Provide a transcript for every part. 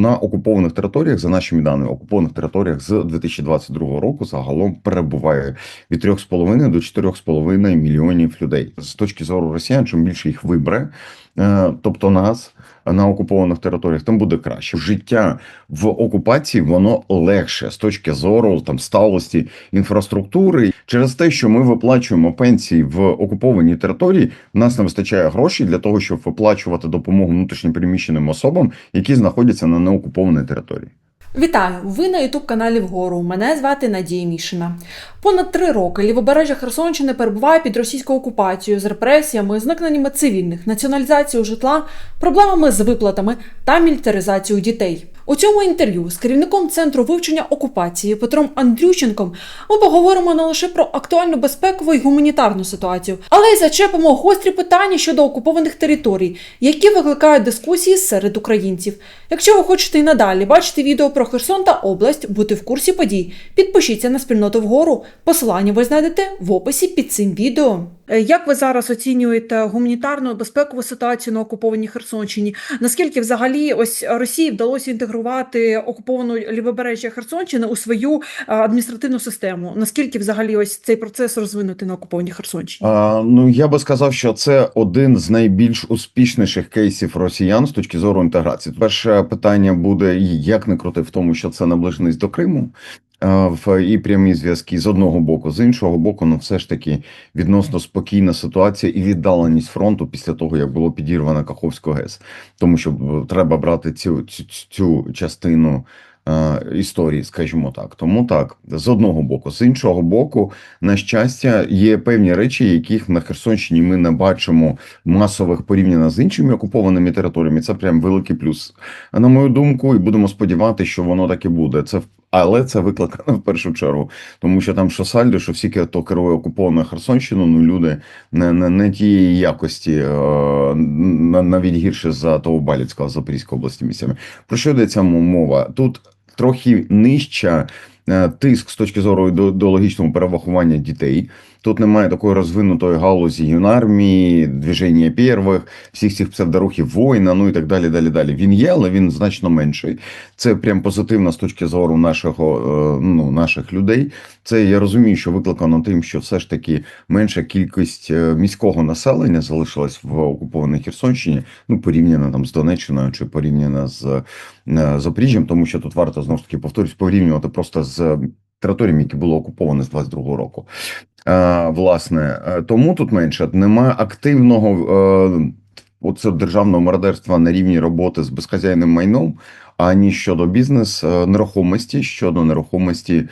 на окупованих територіях, за нашими даними, окупованих територіях з 2022 року загалом перебуває від 3,5 до 4,5 мільйонів людей. З точки зору росіян, чим більше їх вибере, тобто нас на окупованих територіях, тим буде краще. Життя в окупації воно легше з точки зору там сталості інфраструктури. Через те, що ми виплачуємо пенсії в окупованій території, в нас не вистачає грошей для того, щоб виплачувати допомогу внутрішньопереміщеним особам, які знаходяться на неокупованій території. Вітаю! Ви на ютуб каналі Вгору. Мене звати Надія Мішина. Понад три роки лівобережжя Херсонщини перебуває під російською окупацією з репресіями, зникненнями цивільних, націоналізацією житла, проблемами з виплатами та мілітаризацією дітей. У цьому інтерв'ю з керівником центру вивчення окупації Петром Андрющенком ми поговоримо не лише про актуальну безпекову і гуманітарну ситуацію, але й зачепимо гострі питання щодо окупованих територій, які викликають дискусії серед українців. Якщо ви хочете і надалі бачити відео про Херсон та область, бути в курсі подій, підпишіться на спільноту вгору. Посилання ви знайдете в описі під цим відео. Е, Як ви зараз оцінюєте гуманітарну безпекову ситуацію на окупованій Херсонщині? Наскільки взагалі ось Росії вдалося інтегрувати окуповану лівобережжя Херсонщини у свою е, адміністративну систему? Наскільки взагалі ось цей процес розвинутий на окупованій Херсонщині? А, ну я би сказав, що це один з найбільш успішніших кейсів росіян з точки зору інтеграції. Перше питання буде як не крути в тому, що це наближеність до Криму. А, В і прямі зв'язки з одного боку, з іншого боку, ну все ж таки відносно спокійна ситуація і віддаленість фронту після того, як було підірвано Каховську ГЕС, тому що е, треба брати цю цю, цю частину е, історії, скажімо так. Тому так, з одного боку, з іншого боку, на щастя, є певні речі, яких на Херсонщині ми не бачимо масових порівняно з іншими окупованими територіями. Це прям великий плюс. А на мою думку, і будемо сподіватися, що воно так і буде. Це але це викликано в першу чергу, тому що там що Сальдо, що всі, хто керує окупованою Херсонщину, ну люди не, не, не тієї якості, е, навіть гірше за того Баліцького, Запорізької області місцями. Про що йдеться мова? Тут трохи нижча е, тиск з точки зору іде- ідеологічного перевахування дітей. Тут немає такої розвинутої галузі юнармії, движення первих, всіх цих псевдорухів воїна, ну і так далі. Далі далі. Він є, але він значно менший. Це прям позитивно з точки зору нашого е, ну наших людей. Це я розумію, що викликано тим, що все ж таки менша кількість е, міського населення залишилась в окупованій Херсонщині, ну порівняно там з Донеччиною чи порівняно з е, Запоріжжям, тому що тут варто знову ж таки повторюсь, порівнювати просто з територіями, які були окуповані з 22-го року. Е, власне, е, тому тут менше немає активного е, оце державного мародерства на рівні роботи з безхазяйним майном, ані щодо бізнес нерухомості, щодо нерухомості.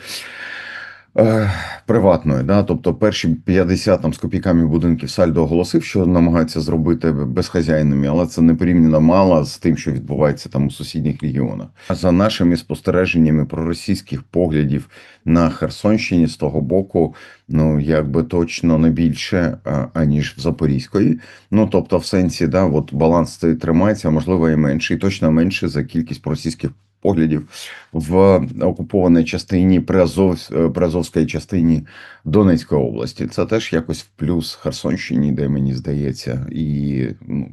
Е, Приватної, да, тобто перші 50 там з копійками будинків Сальдо оголосив, що намагаються зробити безхазяйними, але це не порівняно мало з тим, що відбувається там у сусідніх регіонах. За нашими спостереженнями про російських поглядів на Херсонщині з того боку, ну якби точно не більше аніж в Запорізької. Ну тобто, в сенсі, да, от баланс цей тримається, можливо і менше, і точно менше за кількість проросійських поглядів в окупованій частині Приазов, Приазовській частині Донецької області. Це теж якось в плюс Херсонщині, де мені здається, і ну.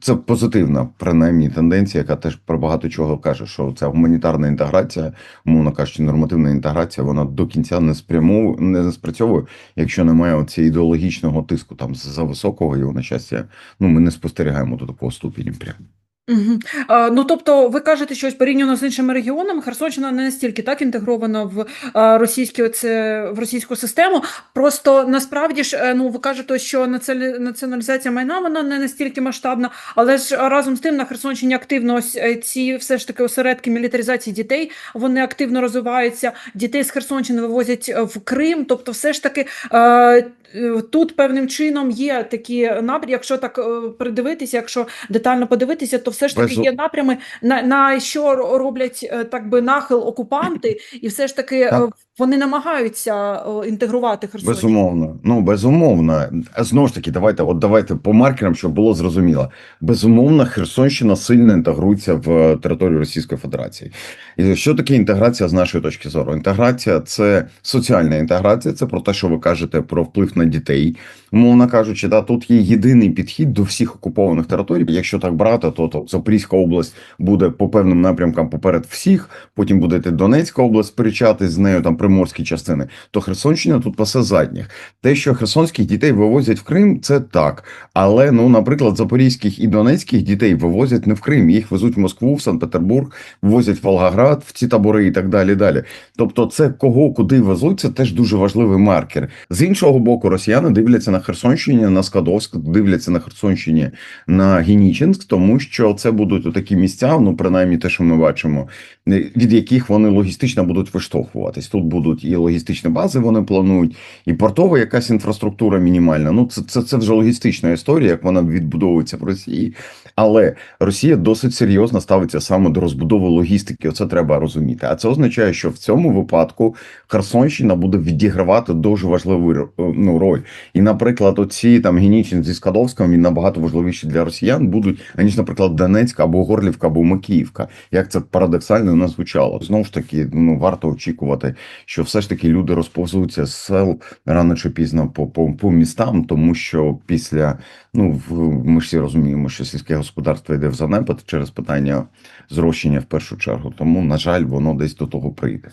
Це позитивна, принаймні, тенденція, яка теж про багато чого каже, що ця гуманітарна інтеграція, умовно кажучи, нормативна інтеграція, вона до кінця не спрямовує, не спрацьовує, якщо немає оцього ідеологічного тиску там за високого його на щастя. Ну ми не спостерігаємо до такого ступені. Прям. Ну тобто, ви кажете, що порівняно з іншими регіонами, Херсонщина не настільки так інтегрована в російські оце, в російську систему. Просто насправді ж, е, ну ви кажете, що націоналізація майна вона не настільки масштабна, але ж разом з тим на Херсонщині активно ось е, ці все ж таки осередки мілітаризації дітей. Вони активно розвиваються. Дітей з Херсонщини вивозять е, в Крим. Тобто, все ж таки. Тут певним чином є такі напрямки, якщо так е, придивитися, якщо детально подивитися, то все ж таки є напрями, на, на що роблять е, так би нахил окупанти, і все ж таки е, Так. Вони намагаються е, інтегрувати Херсонію? Безумовно, ну безумовно. Знову ж таки, давайте, от давайте по маркерам, щоб було зрозуміло. Безумовно, Херсонщина сильно інтегрується в територію Російської Федерації. І що таке інтеграція з нашої точки зору? Інтеграція це соціальна інтеграція, це про те, що ви кажете про вплив на дітей. Умовно кажучи, да, тут є єдиний підхід до всіх окупованих територій. Якщо так брати, то, то Запорізька область буде по певним напрямкам поперед всіх. Потім буде Донецька область сперечатись з нею, там приморські частини. То Херсонщина тут пасе задніх. Те, що херсонських дітей вивозять в Крим, це так. Але ну, наприклад, запорізьких і донецьких дітей вивозять не в Крим. Їх везуть в Москву, в Санкт-Петербург, вивозять в Волгоград, в ці табори і так далі. Далі. Тобто, це кого куди везуть, це теж дуже важливий маркер. З іншого боку, росіяни дивляться на Херсонщині, на Скадовськ, дивляться на Херсонщині на Генічинськ, тому що це будуть такі місця, ну принаймні те, що ми бачимо, від яких вони логістично будуть виштовхуватись. Тут будуть і логістичні бази, вони планують, і портова якась інфраструктура мінімальна. Ну це, це, це вже логістична історія, як вона відбудовується в Росії. Але Росія досить серйозно ставиться саме до розбудови логістики. Оце треба розуміти. А це означає, що в цьому випадку Херсонщина буде відігравати дуже важливу ну, роль. І, наприклад, оці там Генічин зі Скадовськом він набагато важливіші для росіян будуть, аніж, наприклад, Донецька або Горлівка, або Макіївка. Як це парадоксально не звучало. Знову ж таки, ну варто очікувати, що все ж таки люди розповзуться з сел рано чи пізно по, по, по містам, тому що після ну в- ми ж всі розуміємо, що сільське господарство йде в занепад через питання зрощення в першу чергу. Тому, на жаль, воно десь до того прийде.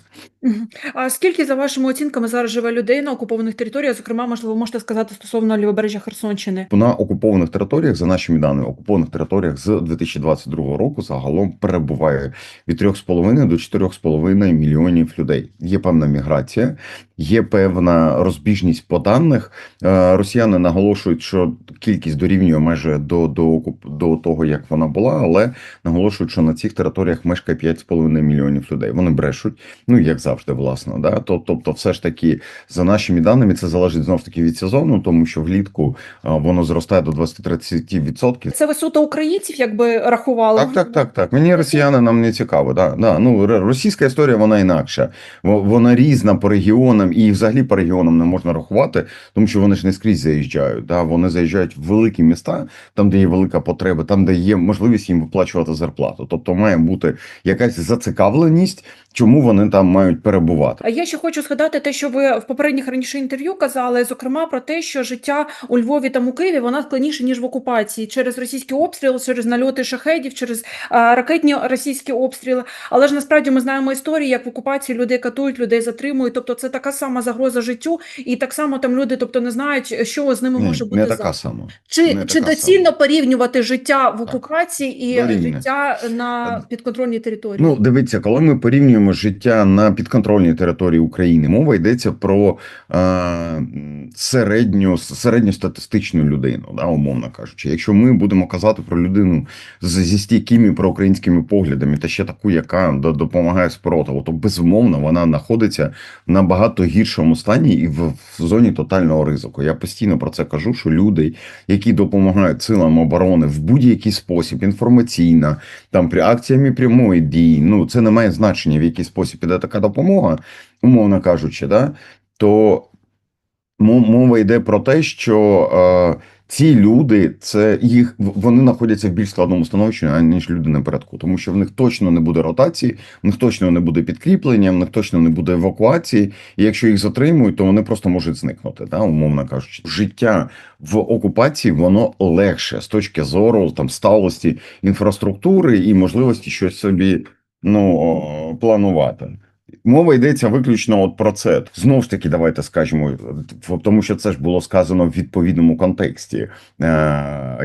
А скільки, за вашими оцінками, зараз живе людей на окупованих територіях? Зокрема, можливо, можете сказати стосовно лівобережжя Херсонщини? На окупованих територіях, за нашими даними, окупованих територіях з 2022 року загалом перебуває від 3,5 до 4,5 мільйонів людей. Є певна міграція, є певна розбіжність по даних. Е, Росіяни наголошують, що кількість дорівнює майже до, до, до того, як вона була, але наголошують, що на цих територіях мешкає 5,5 мільйонів людей. Вони брешуть, ну як завжди, власне. Да? Тобто, все ж таки, за нашими даними, це залежить знов таки від сезону, тому що влітку воно зростає до 20-30%. Це ви суто українців, якби рахували? Так, так, так, так. Мені росіяни нам не цікаво. Да, да. Ну, російська історія вона інакша. Во- Вона різна по регіонам, і взагалі по регіонам не можна рахувати, тому що вони ж не скрізь заїжджають. Да? Вони заїжджають в великі міста, там, де є велика потреба, там, де є можливість їм виплачувати зарплату. Тобто має бути якась зацікавленість, чому вони там мають перебувати. А я ще хочу згадати те, що ви в попередніх раніше інтерв'ю казали, зокрема про те, що життя у Львові та у Києві вона складніше ніж в окупації через російські обстріли, через нальоти шахедів, через а, ракетні російські обстріли. Але ж насправді ми знаємо історії, як в окупації людей катують, людей затримують. Тобто це така сама загроза життю, і так само там люди, тобто не знають, що з ними Ні, може бути не така сама. Чи, Не чи така доцільно порівнювати життя в окупації і Дорівнює. життя на підконтрольній території? Ну, дивіться, коли ми порівнюємо життя на підконтрольній території України, мова йдеться про е, середню середньостатистичну людину, да, умовно кажучи. Якщо ми будемо казати про людину зі стійкими проукраїнськими поглядами, та ще таку, яка допомагає спротиву, то безумовно вона знаходиться в набагато гіршому стані і в, в зоні тотального ризику. Я постійно про це кажу, що люди, які допомагають силам оборони в будь-який спосіб, інформаційно, там акціями прямої дії, ну це не має значення, який спосіб іде така допомога, умовно кажучи, да, то мова йде про те, що е, ці люди, це їх вони знаходяться в більш складному становищі, аніж люди напередку, тому що в них точно не буде ротації, в них точно не буде підкріплення, в них точно не буде евакуації. І якщо їх затримують, то вони просто можуть зникнути, да, умовно кажучи. Життя в окупації воно легше з точки зору там сталості інфраструктури і можливості щось собі ну планувати. Мова йдеться виключно от про це. Знову ж таки, давайте скажемо, тому що це ж було сказано в відповідному контексті, е,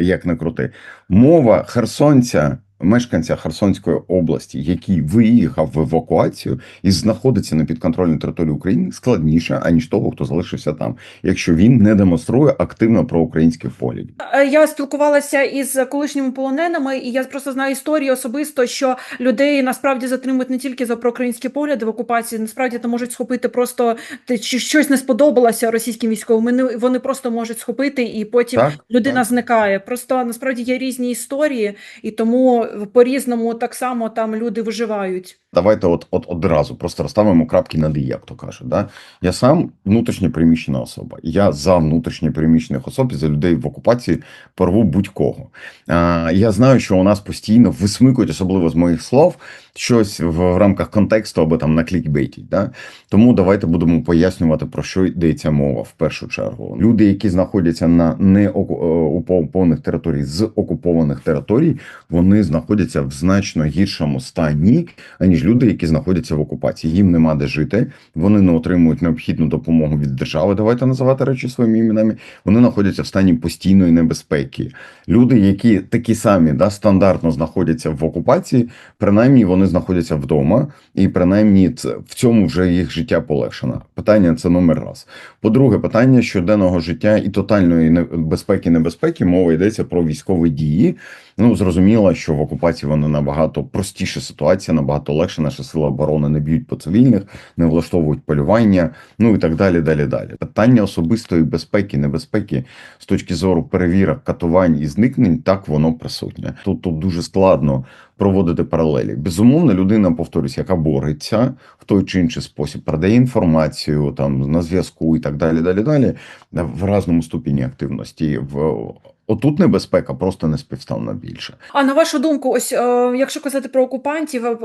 як не крути. Мова херсонця, мешканця Херсонської області, який виїхав в евакуацію і знаходиться на підконтрольній території України, складніша, аніж того, хто залишився там, якщо він не демонструє активно проукраїнських поглядів. Е, Я спілкувалася із колишніми полоненими, і я просто знаю історії особисто, що людей насправді затримують не тільки за проукраїнські погляди в окупації, насправді там можуть схопити просто чи щось не сподобалося російським військовим. Вони просто можуть схопити, і потім Так, людина так. зникає. Просто насправді є різні історії, і тому по різному так само там люди виживають. Давайте от, от одразу просто розставимо крапки над як то кажуть. Да? Я сам внутрішньо переміщена особа. Я за внутрішньо переміщених особ і за людей в окупації порву будь-кого. А, я знаю, що у нас постійно висмикують, особливо з моїх слов, щось в, рамках контексту або там на клікбейті. Да? Тому давайте будемо пояснювати, про що йдеться мова в першу чергу. Люди, які знаходяться на не оку- е, територій з окупованих територій, вони знаходяться в значно гіршому стані, аніж люди, які знаходяться в окупації. Їм нема де жити, вони не отримують необхідну допомогу від держави. Давайте називати речі своїми іменами. Вони знаходяться в стані постійної небезпеки. Люди, які такі самі да, стандартно знаходяться в окупації, принаймні вони знаходяться вдома, і принаймні це в цьому вже їх життя полегшено. Питання це номер раз. По-друге, питання щоденного життя і тотальної безпеки небезпеки. Мова йдеться про військові дії. Ну зрозуміло, що в окупації вона набагато простіша ситуація, набагато легше. Наші сили оборони не б'ють по цивільних, не влаштовують полювання, ну і так далі. Далі далі. Питання особистої безпеки, небезпеки з точки зору перевірок, катувань і зникнень, так воно присутнє. Тут тут дуже складно проводити паралелі. Безумовно, людина, повторюсь, яка бореться в той чи інший спосіб, передає інформацію там на зв'язку і так далі. Далі далі в разному ступені активності. В отут небезпека просто неспівставна більше. А на вашу думку, ось е, якщо казати про окупантів, е,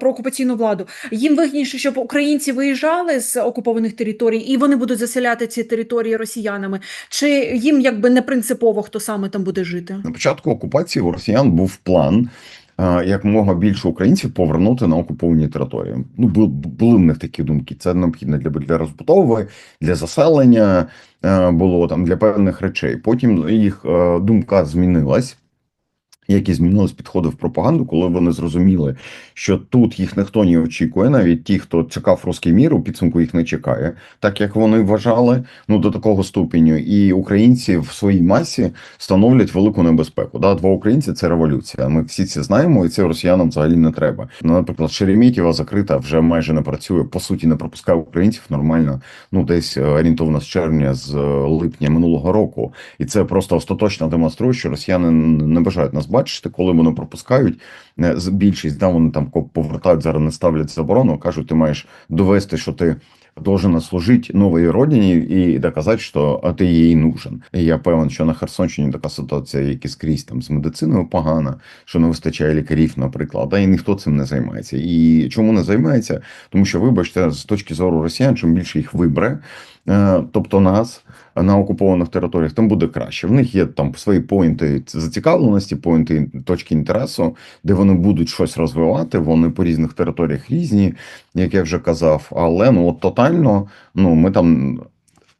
про окупаційну владу, їм вигідніше, щоб українці виїжджали з окупованих територій і вони будуть заселяти ці території росіянами, чи їм якби не принципово, хто саме там буде жити? На початку окупації у росіян був план. Е, Якомога більше українців повернути на окуповані території. Ну бу- були в них такі думки. Це необхідно для, для розбудови, для заселення е, було там для певних речей. Потім їх е, думка змінилась. Як і змінились підходи в пропаганду, коли вони зрозуміли, що тут їх ніхто не очікує, навіть ті, хто чекав русський мір, у підсумку їх не чекає, так як вони вважали, ну до такого ступеню. І українці в своїй масі становлять велику небезпеку. Да, два українці це революція. Ми всі це знаємо, і це росіянам взагалі не треба. Ну, наприклад, Шереметьєва закрита вже майже не працює. По суті, не пропускає українців нормально. Ну десь е, орієнтовно з червня, з е, липня минулого року. І це просто остаточно демонструє, що росіяни не бажають нас бачити, коли вони пропускають. е, Більшість да, вони там повертають зараз, не ставлять заборону, кажуть, ти маєш довести, що ти должен служити новій родині і доказати, що ти їй нужен. І я певен, що на Херсонщині така ситуація, як і скрізь там з медициною погана, що не вистачає лікарів, наприклад, а і ніхто цим не займається. І чому не займається? Тому що, вибачте, з точки зору росіян, чим більше їх вибере, е, тобто нас на окупованих територіях, тим буде краще. В них є там свої поінти зацікавленості, поінти точки інтересу, де вони будуть щось розвивати. Вони по різних територіях різні, як я вже казав. Але ну от тотально, ну ми там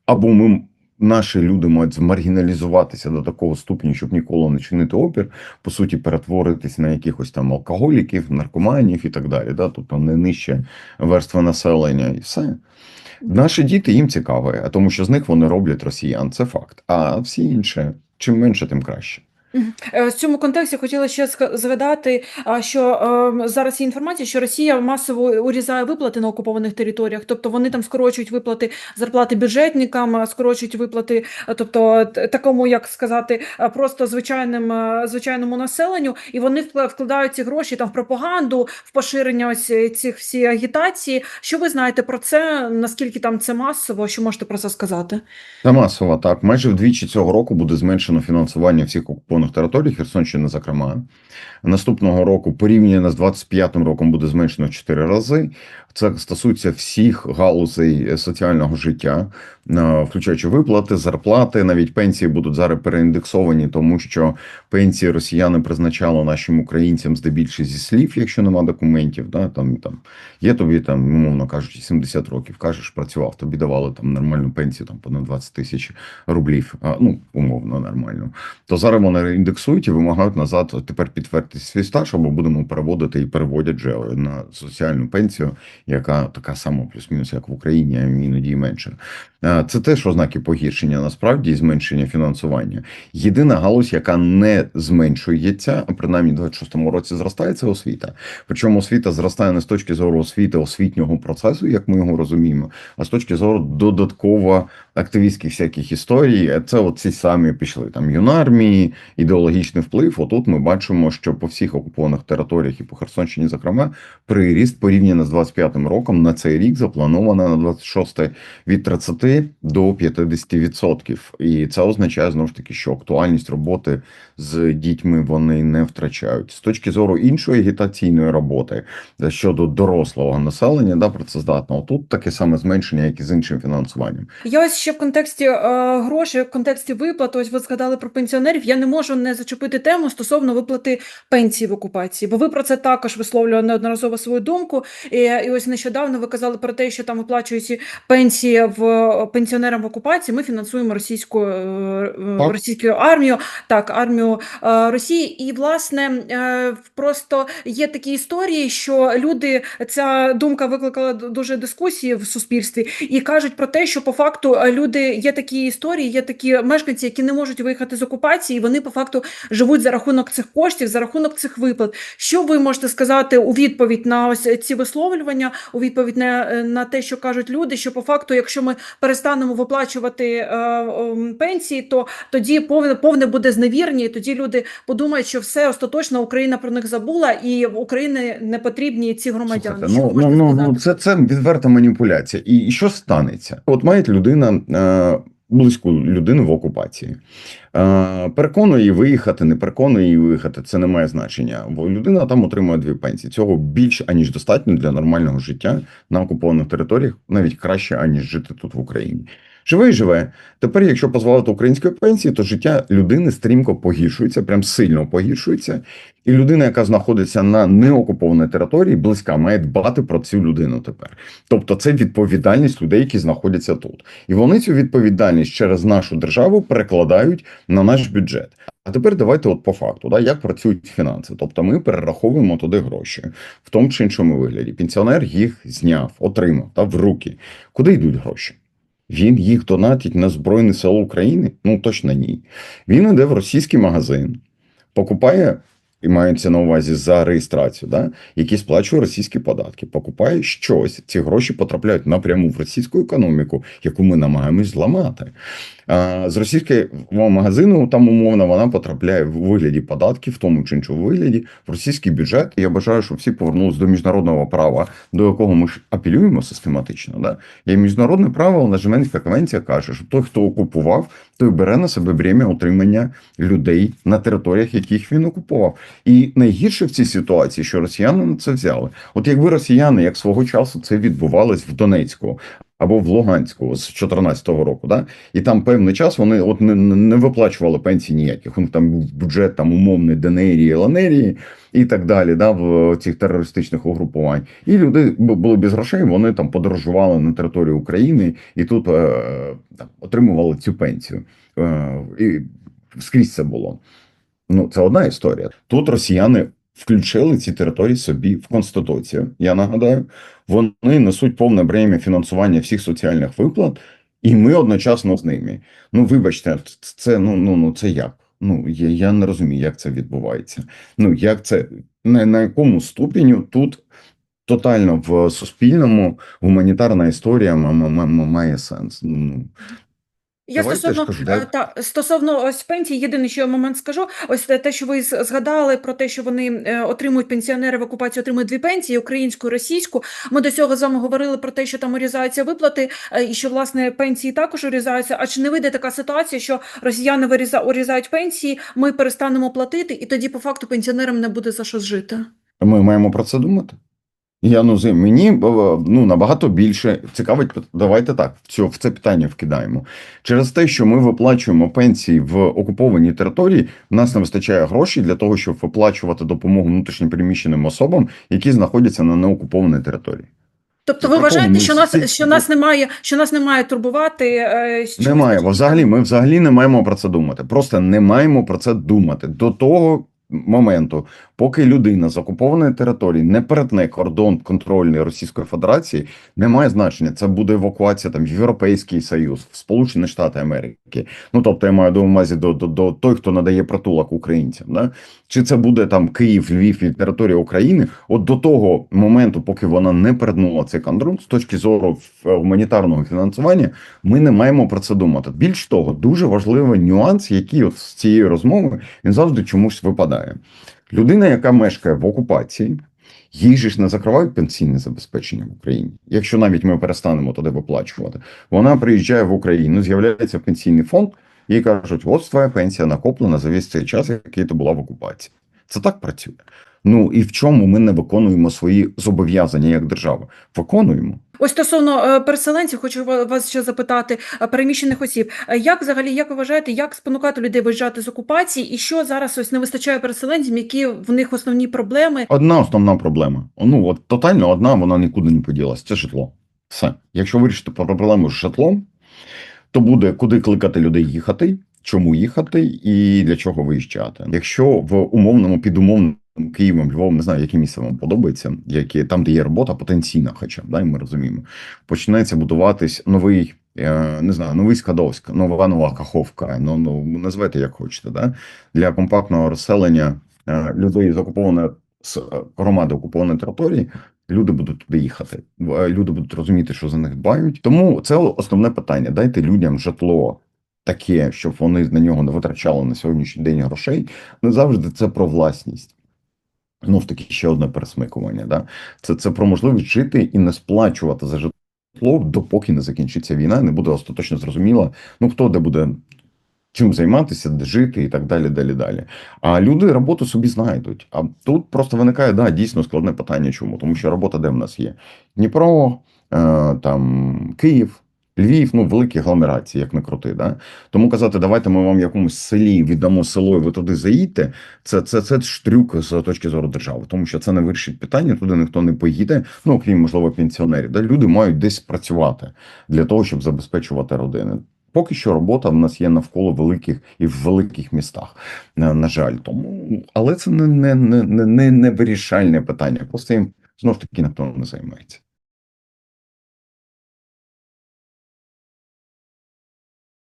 або ми. Наші люди мають змаргіналізуватися до такого ступеню, щоб ніколи не чинити опір, по суті, перетворитись на якихось там алкоголіків, наркоманів і так далі. Да? Тобто не нижче верстви населення, і все. Наші діти їм цікаво, тому що з них вони роблять росіян. Це факт. А всі інші, чим менше, тим краще. Е, В цьому контексті хотіла ще ска- згадати, а, що е, зараз є інформація, що Росія масово урізає виплати на окупованих територіях, тобто вони там скорочують виплати зарплати бюджетникам, а, скорочують виплати, а, тобто т- такому, як сказати, а, просто звичайним звичайному населенню, і вони вкла- вкладають ці гроші там в пропаганду, в поширення ось е, цих всі агітації. Що ви знаєте про це? Наскільки там це масово? Що можете про це сказати? Та масово так. Майже вдвічі цього року буде зменшено фінансування всіх окупованих територій, Херсонщини, зокрема. Наступного року, порівняно з 25-м роком, буде зменшено в 4 рази. Це стосується всіх галузей соціального життя, е, включаючи виплати, зарплати, навіть пенсії будуть зараз переіндексовані, тому що пенсії росіяни призначали нашим українцям здебільшого зі слів, якщо нема документів. Да, там, там є тобі там, умовно кажучи, 70 років. Кажеш, працював, тобі давали там нормальну пенсію, там понад 20 тисяч рублів. А, ну умовно нормально. То зараз вони індексують і вимагають назад тепер підтвердити свій стаж, або будемо переводити і переводять вже на соціальну пенсію, яка така сама плюс-мінус, як в Україні, а іноді менше. Е, Це теж ознаки погіршення насправді і зменшення фінансування. Єдина галузь, яка не зменшується, а принаймні в 26-му році зростає, це освіта. Причому освіта зростає не з точки зору освіти освітнього процесу, як ми його розуміємо, а з точки зору додатково активістських всяких історій. Це от ці самі пішли там юнармії, ідеологічний вплив. Отут ми бачимо, що по всіх окупованих територіях і по Херсонщині, зокрема, приріст порівняно з 25-м роком на цей рік заплановано на 26 від 30 до 50%. І це означає знову ж таки, що актуальність роботи з дітьми вони не втрачають. З точки зору іншої агітаційної роботи е, щодо дорослого населення, да, працездатного, тут таке саме зменшення, як і з іншим фінансуванням. Я ось ще в контексті е, грошей, в контексті виплат, ось ви згадали про пенсіонерів. Я не можу не зачепити тему стосовно виплати пенсії в окупації, бо ви про це також висловлювали неодноразово свою думку. І, і ось нещодавно ви казали про те, що там виплачуються пенсії в пенсіонерам в окупації. Ми фінансуємо російську е, е, Так. російську армію, так армію е, Росії. І власне просто є такі історії, що люди ця думка викликала дуже дискусії в суспільстві і кажуть про те, що по факту люди є такі історії, є такі мешканці, які не можуть виїхати з окупації, і вони по факту живуть за рахунок цих коштів, за рахунок цих виплат. Що ви можете сказати у відповідь на ось ці висловлювання, у відповідь на, на те, що кажуть люди, що по факту, якщо ми перестанемо виплачувати е, е, пенсії, то тоді повне повне буде зневірення, і тоді люди подумають, що все остаточно Україна про них забула, і в Україні не потрібні ці громадяни. Слухайте, ну, ну, ну, ну, це, це відверта маніпуляція. І, і що станеться? От має людина е, близьку людину в окупації. Е, переконує її виїхати, не переконує її виїхати, це не має значення. Бо людина там отримує дві пенсії. Цього більш аніж достатньо для нормального життя на окупованих територіях, навіть краще, аніж жити тут в Україні. Живе і живе. Тепер, якщо позбавити української пенсії, то життя людини стрімко погіршується, прям сильно погіршується. І людина, яка знаходиться на неокупованій території, близька, має дбати про цю людину тепер. Тобто, це відповідальність людей, які знаходяться тут. І вони цю відповідальність через нашу державу перекладають на наш бюджет. А тепер давайте, от по факту, да, як працюють фінанси. Тобто, ми перераховуємо туди гроші в тому чи іншому вигляді. Пенсіонер їх зняв, отримав та в руки. Куди йдуть гроші? Він їх донатить на Збройні Сили України? Ну точно ні. Він іде в російський магазин, покупає, і мається на увазі за реєстрацію, да, який сплачує російські податки, покупає щось. Ці гроші потрапляють напряму в російську економіку, яку ми намагаємось зламати. А, з російського магазину там умовно вона потрапляє в вигляді податків, в тому чи іншому вигляді, в російський бюджет. І я бажаю, щоб всі повернулися до міжнародного права, до якого ми ж апелюємо систематично. Да? Є міжнародне право, але Женевська конвенція каже, що той, хто окупував, той бере на себе бремя отримання людей на територіях, яких він окупував. І найгірше в цій ситуації, що росіяни на це взяли. От якби росіяни, як свого часу це відбувалось в Донецьку. Або в Луганську з 2014 року, да? і там певний час вони от не, не виплачували пенсій ніяких. У них там був бюджет там умовний ДНРії, ЛНРії і так далі, да, в цих терористичних угрупувань. І люди були без грошей, вони там подорожували на територію України і тут е, отримували цю пенсію. Е, і скрізь це було. Ну, це одна історія. Тут росіяни включили ці території собі в конституцію. Я нагадаю, вони несуть повне бремя фінансування всіх соціальних виплат, і ми одночасно з ними. Ну, вибачте, це ну ну ну це як? Ну я, я не розумію, як це відбувається. Ну як це на, на якому ступеню тут тотально в суспільному гуманітарна історія має сенс. Ну Я Давайте стосовно скажу, е, да? та стосовно ось пенсії, єдиний що я момент скажу. Ось те, те, що ви з- згадали про те, що вони е, отримують пенсіонери в окупації, отримують дві пенсії українську і російську. Ми до цього з вами говорили про те, що там урізаються виплати, е, і що власне пенсії також урізаються. А чи не вийде така ситуація, що росіяни виріза урізають пенсії, ми перестанемо платити, і тоді по факту пенсіонерам не буде за що жити? Ми маємо про це думати. Я ну мені е, ну набагато більше цікавить. Давайте так в це питання вкидаємо. Через те, що ми виплачуємо пенсії в окупованій території, в нас не вистачає грошей для того, щоб виплачувати допомогу внутрішньопереміщеним особам, які знаходяться на неокупованій території. Тобто, ви вважаєте, що нас що нас немає, що нас немає турбувати? е, що Немає, взагалі ми взагалі не маємо про це думати. Просто не маємо про це думати до того моменту, Поки людина з окупованої території не перетне кордон контрольний Російської Федерації, немає значення. Це буде евакуація там в Європейський Союз, в Сполучені Штати Америки. Ну тобто я маю до увазі до, до, до той, хто надає притулок українцям. Да? Чи це буде там Київ, Львів і територія України? От до того моменту, поки вона не перетнула цей контроль, з точки зору е, гуманітарного фінансування, ми не маємо про це думати. Більш того, дуже важливий нюанс, який от з цієї розмови він завжди чомусь випадає. Людина, яка мешкає в окупації, їй же ж не закривають пенсійне забезпечення в Україні. Якщо навіть ми перестанемо туди виплачувати, вона приїжджає в Україну, з'являється пенсійний фонд, їй кажуть: ось твоя пенсія накоплена за весь цей час, який ти була в окупації. Це так працює. Ну і в чому ми не виконуємо свої зобов'язання як держава? Виконуємо. Ось стосовно е, переселенців, хочу вас ще запитати е, переміщених осіб. Е, Як взагалі, як ви вважаєте, як спонукати людей виїжджати з окупації, і що зараз ось не вистачає переселенцям, які в них основні проблеми? Одна основна проблема. Ну от тотально одна, вона нікуди не поділась. Це житло. Все. Якщо вирішити проблему з житлом, то буде куди кликати людей їхати, чому їхати і для чого виїжджати. Якщо в умовному підумовному Києвом, Львовом, не знаю, яке місце вам подобається, які там, де є робота, потенційна, хоча да, ми розуміємо, починається будуватись новий. е, Не знаю, новий Скадовськ, нова нова Каховка, ну, ну називайте як хочете, да? для компактного розселення е, людей з окупованої з е, громади окупованої території, люди будуть туди їхати. Люди будуть розуміти, що за них дбають. Тому це основне питання. Дайте людям житло таке, щоб вони на нього не витрачали на сьогоднішній день грошей. Не завжди це про власність. Ну, в таки ще одне пересмикування. Да? Це, це про можливість жити і не сплачувати за житло, допоки не закінчиться війна, не буде остаточно зрозуміло, ну хто де буде чим займатися, де жити і так далі, далі, далі. А люди роботу собі знайдуть. А тут просто виникає да, дійсно складне питання. Чому? Тому що робота де в нас є? Дніпро, е, там Київ. Львів, ну великі агломерації, як не крути, да тому казати, давайте ми вам в якомусь селі віддамо село, і ви туди заїдьте. Це це, це ж трюк з точки зору держави, тому що це не вирішить питання. Туди ніхто не поїде. Ну окрім можливо пенсіонерів. Да? Люди мають десь працювати для того, щоб забезпечувати родини. Поки що робота в нас є навколо великих і в великих містах. На, на жаль, тому але це не, не, не, не, не вирішальне питання. Просто їм знову ж таки ніхто не займається.